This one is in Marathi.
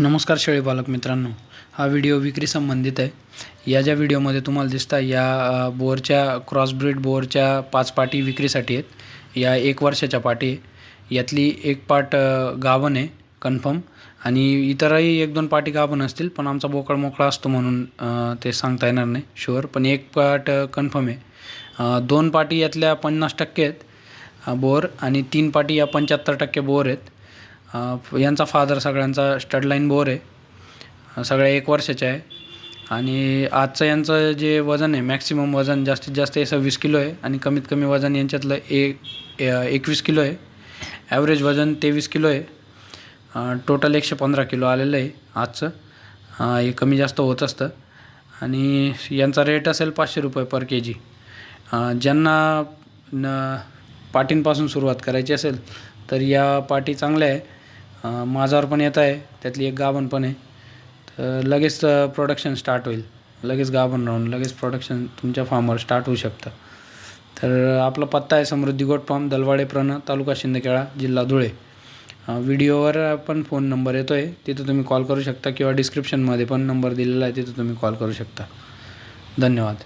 नमस्कार शेळी पालक मित्रांनो. हा व्हिडिओ विक्री संबंधित आहे. या ज्या व्हिडिओमध्ये तुम्हाला दिसता या बोअरच्या क्रॉसब्रीड बोअरच्या पाच पाटी विक्रीसाठी आहेत. या एक वर्षाच्या पाटी आहे. यातली एक पाट गावन आहे कन्फर्म. आणि इतरही एक दोन पाटी गाभण असतील पण आमचा बोकळ मोकळा असतो म्हणून ते सांगता येणार नाही शुअर पण एक पाट कन्फर्म आहे. दोन पाटी यातल्या पन्नास टक्के आहेत बोअर आणि तीन पाटी या पंच्याहत्तर टक्के बोअर आहेत. यांचा फादर सगळ्यांचा स्टडलाईन बोर आहे. सगळ्या एक वर्षाच्या आहे. आणि आजचं यांचं जे वजन आहे मॅक्सिमम वजन जास्तीत जास्त हे सव्वीस किलो आहे आणि कमीत कमी वजन यांच्यातलं एक एकवीस किलो आहे. ॲव्हरेज वजन तेवीस किलो आहे. टोटल एकशे पंधरा किलो आलेलं आहे आजचं. हे कमी जास्त होत असतं. आणि यांचा रेट असेल पाचशे रुपये पर के जी ज्यांना न पाटींपासून सुरुवात करायची असेल तर या पाटी चांगल्या आहे. माझावर पण येत आहे त्यातली एक गाभण पण आहे. तर लगेच प्रोडक्शन स्टार्ट होईल. लगेच गाभण राहून लगेच प्रोडक्शन तुमच्या फार्मवर स्टार्ट होऊ शकतं. तर आपला पत्ता आहे समृद्धी गोट फार्म दलवाडे प्रण तालुका शिंदखेडा जिल्हा धुळे. व्हिडिओवर पण फोन नंबर येतो आहे तिथं तुम्ही कॉल करू शकता किंवा डिस्क्रिप्शनमध्ये पण नंबर दिलेला आहे तिथं तुम्ही कॉल करू शकता. धन्यवाद.